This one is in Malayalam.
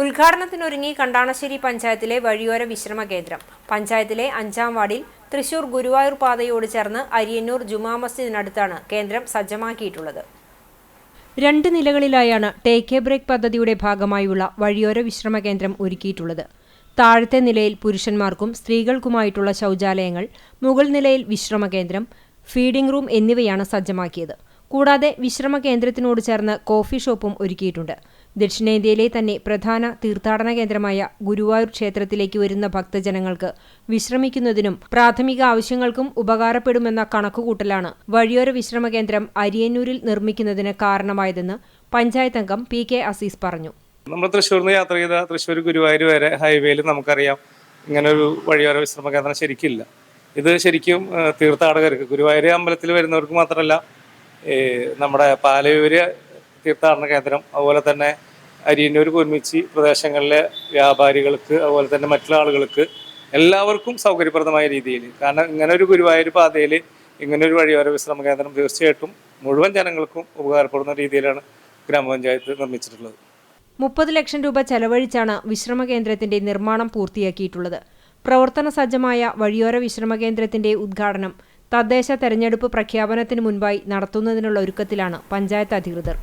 ഉദ്ഘാടനത്തിനൊരുങ്ങി കണ്ടാണശ്ശേരി പഞ്ചായത്തിലെ വഴിയോര വിശ്രമ കേന്ദ്രം. പഞ്ചായത്തിലെ അഞ്ചാം വാർഡിൽ തൃശൂർ ഗുരുവായൂർ പാതയോട് ചേർന്ന് അരിയന്നൂർ ജുമാ മസ്ജിദിനടുത്താണ് കേന്ദ്രം സജ്ജമാക്കിയിട്ടുള്ളത്. രണ്ട് നിലകളിലായാണ് ടേക്ക് എ ബ്രേക്ക് പദ്ധതിയുടെ ഭാഗമായുള്ള വഴിയോര വിശ്രമ കേന്ദ്രം ഒരുക്കിയിട്ടുള്ളത്. താഴത്തെ നിലയിൽ പുരുഷന്മാർക്കും സ്ത്രീകൾക്കുമായിട്ടുള്ള ശൗചാലയങ്ങൾ മുകൾ നിലയിൽ വിശ്രമ കേന്ദ്രം ഫീഡിംഗ് റൂം എന്നിവയാണ് സജ്ജമാക്കിയത്. കൂടാതെ വിശ്രമ കേന്ദ്രത്തിനോട് ചേർന്ന് കോഫി ഷോപ്പും ഒരുക്കിയിട്ടുണ്ട്. ദക്ഷിണേന്ത്യയിലെ തന്നെ പ്രധാന തീർത്ഥാടന കേന്ദ്രമായ ഗുരുവായൂർ ക്ഷേത്രത്തിലേക്ക് വരുന്ന ഭക്തജനങ്ങൾക്ക് വിശ്രമിക്കുന്നതിനും പ്രാഥമിക ആവശ്യങ്ങൾക്കും ഉപകാരപ്പെടുമെന്ന കണക്കുകൂട്ടലാണ് വഴിയോര വിശ്രമ കേന്ദ്രം അരിയന്നൂരിൽ നിർമ്മിക്കുന്നതിന് കാരണമായതെന്ന് പഞ്ചായത്ത് അംഗം പി കെ അസീസ് പറഞ്ഞു. നമ്മൾ തൃശ്ശൂരിൽ നിന്ന് യാത്ര ചെയ്ത തൃശ്ശൂർ ഗുരുവായൂർ വരെ ഹൈവേയിൽ നമുക്കറിയാം ഇങ്ങനെ ഒരു വഴിയോര വിശ്രമ കേന്ദ്രം ശരിക്കില്ല. ഇത് ശരിക്കും തീർത്ഥാടകർക്ക് ഗുരുവായൂർ അമ്പലത്തിൽ വരുന്നവർക്ക് മാത്രമല്ല നമ്മുടെ പാലയൂര് തീർത്ഥാടന കേന്ദ്രം അതുപോലെ തന്നെ അരിയന്നൂർ കുരുമിച്ചി പ്രദേശങ്ങളിലെ വ്യാപാരികൾക്ക് അതുപോലെ തന്നെ മറ്റുള്ള ആളുകൾക്ക് എല്ലാവർക്കും സൗകര്യപ്രദമായ രീതിയിൽ. കാരണം ഇങ്ങനെ ഒരു ഗുരുവായൂർ പാതയിൽ ഇങ്ങനെ ഒരു വഴിയോര വിശ്രമ കേന്ദ്രം തീർച്ചയായിട്ടും മുഴുവൻ ജനങ്ങൾക്കും ഉപകാരപ്പെടുന്ന രീതിയിലാണ് ഗ്രാമപഞ്ചായത്ത് നിർമ്മിച്ചിട്ടുള്ളത്. മുപ്പത് ലക്ഷം രൂപ ചെലവഴിച്ചാണ് വിശ്രമ കേന്ദ്രത്തിന്റെ നിർമ്മാണം പൂർത്തിയാക്കിയിട്ടുള്ളത്. പ്രവർത്തന സജ്ജമായ വഴിയോര വിശ്രമ കേന്ദ്രത്തിന്റെ ഉദ്ഘാടനം തദ്ദേശ തെരഞ്ഞെടുപ്പ് പ്രഖ്യാപനത്തിന് മുൻപായി നടത്തുന്നതിനുള്ള ഒരുക്കത്തിലാണ് പഞ്ചായത്ത് അധികൃതർ.